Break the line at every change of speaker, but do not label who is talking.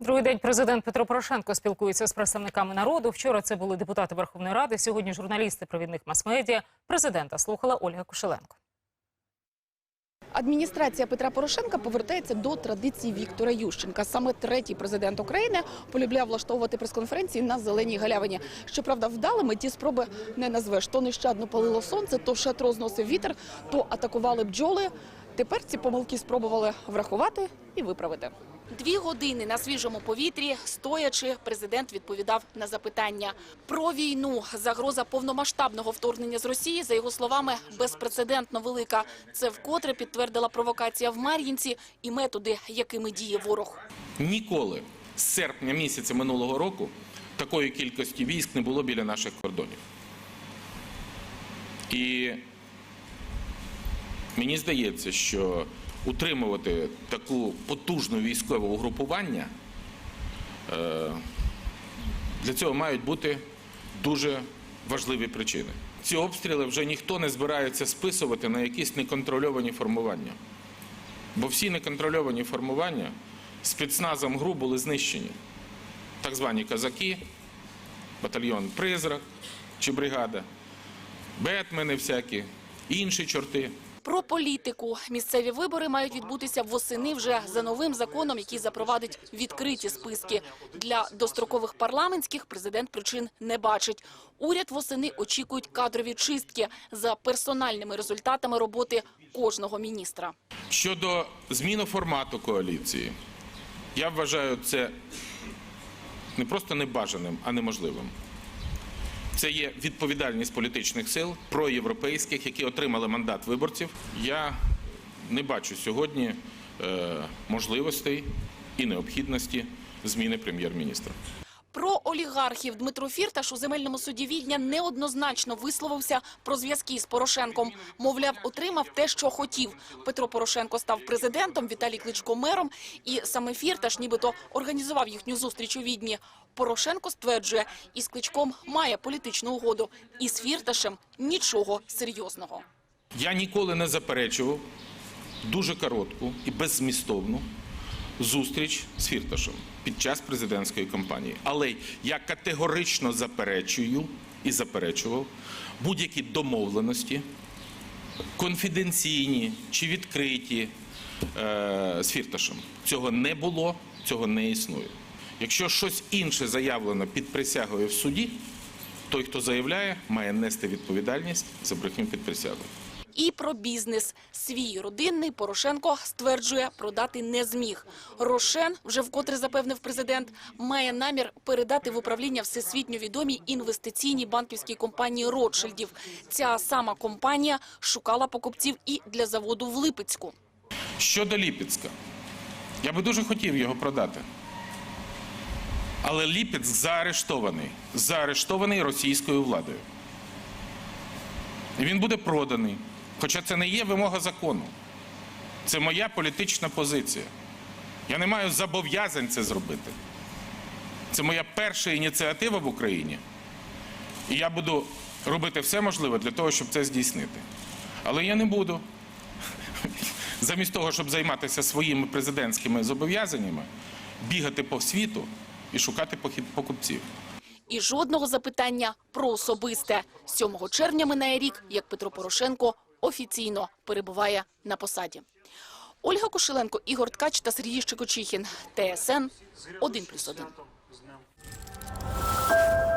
Другий день президент Петро Порошенко спілкується з представниками народу. Вчора це були депутати Верховної Ради. Сьогодні журналісти провідних мас-медіа. Президента слухала Ольга Кошеленко.
Адміністрація Петра Порошенка повертається до традицій Віктора Ющенка. Саме третій президент України полюбляв влаштовувати прес-конференції на зеленій галявині. Щоправда, вдалими ті спроби не назвеш. То нещадно палило сонце, то шатро зносив вітер, то атакували бджоли. Тепер ці помилки спробували врахувати і виправити. Дві години на свіжому повітрі, стоячи, президент відповідав на запитання про війну. Загроза повномасштабного вторгнення з Росії, за його словами, безпрецедентно велика. Це вкотре підтвердила провокація в Мар'їнці і методи, якими діє ворог.
Ніколи з серпня місяця минулого року такої кількості військ не було біля наших кордонів. І мені здається, що утримувати таку потужну військове угрупування е, для цього мають бути дуже важливі причини. Ці обстріли вже ніхто не збирається списувати на якісь неконтрольовані формування. Бо всі неконтрольовані формування спецназом ГРУ були знищені. Так звані казаки, батальйон Призрак чи бригада, Бетмени всякі, інші чорти.
Про політику місцеві вибори мають відбутися восени вже за новим законом, який запровадить відкриті списки. Для дострокових парламентських президент причин не бачить. Уряд восени очікують кадрові чистки за персональними результатами роботи кожного міністра.
Щодо зміни формату коаліції, я вважаю це не просто небажаним, а неможливим. Це є відповідальність політичних сил проєвропейських, які отримали мандат виборців. Я не бачу сьогодні е, можливостей і необхідності зміни прем'єр-міністра.
Олігархів Дмитро Фірташ у земельному суді Відня неоднозначно висловився про зв'язки з Порошенком. Мовляв, отримав те, що хотів. Петро Порошенко став президентом, Віталій Кличко мером, і саме Фірташ нібито організував їхню зустріч у Відні. Порошенко стверджує, із Кличком має політичну угоду, і з Фірташем нічого серйозного.
Я ніколи не заперечував дуже коротку і беззмістовну зустріч з Фірташем під час президентської кампанії. Але я категорично заперечую і заперечував будь-які домовленості, конфіденційні чи відкриті е, з Фірташем. Цього не було, цього не існує. Якщо щось інше заявлено під присягою в суді, той, хто заявляє, має нести відповідальність за брехню під присягою.
І про бізнес. Свій родинний Порошенко стверджує, продати не зміг. Рошен, вже вкотре запевнив президент, має намір передати в управління всесвітньо відомій інвестиційній банківській компанії Ротшильдів. Ця сама компанія шукала покупців і для заводу в Липецьку.
Щодо Ліпецька, я би дуже хотів його продати. Але Ліпецьк заарештований. Заарештований російською владою. Він буде проданий. Хоча це не є вимога закону. Це моя політична позиція. Я не маю зобов'язань це зробити. Це моя перша ініціатива в Україні. І я буду робити все можливе для того, щоб це здійснити. Але я не буду замість того, щоб займатися своїми президентськими зобов'язаннями, бігати по світу і шукати покупців.
І жодного запитання про особисте. 7 червня минає рік, як Петро Порошенко офіційно перебуває на посаді. Ольга Кошиленко Ігор Ткач та Сергій Щекочихін. ТСН 1+,1.